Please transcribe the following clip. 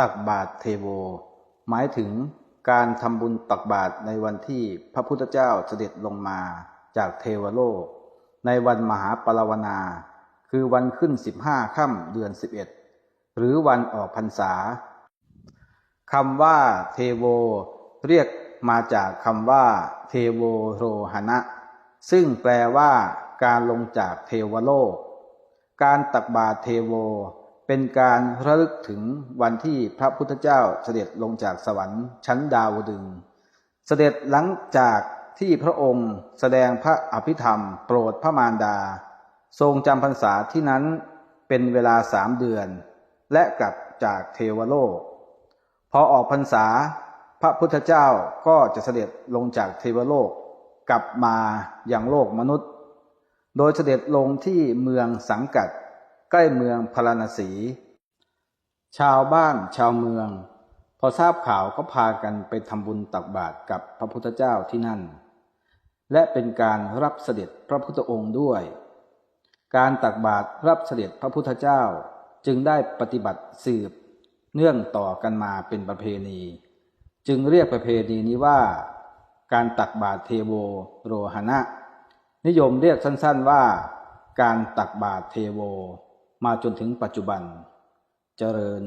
ตักบาตรเทโว หมายถึงการทำบุญตักบาตรในวันที่พระพุทธเจ้าเสด็จลงมาจากเทวโลก ในวันมหาปราวนา คือวันขึ้นสิบห้าค่ำเดือนสิบเอ็ดหรือวันออกพรรษาคำว่าเทโว เรียกมาจากคำว่า เทโวโรหณะ ซึ่งแปลว่า การลงจากเทวโลก การตักบาตรเทโว เป็นการระลึกถึงวันที่พระพุทธเจ้าเสด็จลงจากสวรรค์ชั้นดาวดึง เสด็จหลังจากที่พระองค์แสดงพระอภิธรรม โปรดพระมารดา ทรงจำพรรษาที่นั้นเป็นเวลาสามเดือน และกลับจากเทวโลก พอออกพรรษา พระพุทธเจ้าก็จะเสด็จลงจากเทวโลก กลับมาอย่างโลกมนุษย์ โดยเสด็จลงที่เมืองสังกัด ใกล้เมืองพาราณสี ชาวบ้านชาวเมือง พอทราบข่าวก็พากันไปทำบุญตักบาตรกับพระพุทธเจ้าที่นั่น และเป็นการรับเสด็จพระพุทธองค์ด้วย การตักบาตรรับเสด็จพระพุทธเจ้าจึงได้ปฏิบัติสืบ เนื่องต่อกันมาเป็นประเพณี จึงเรียกประเพณีนี้ว่า การตักบาตรเทโวโรหณะนิยมเรียกสั้นๆว่า การตักบาตรเทโว มาจนถึงปัจจุบันเจริญ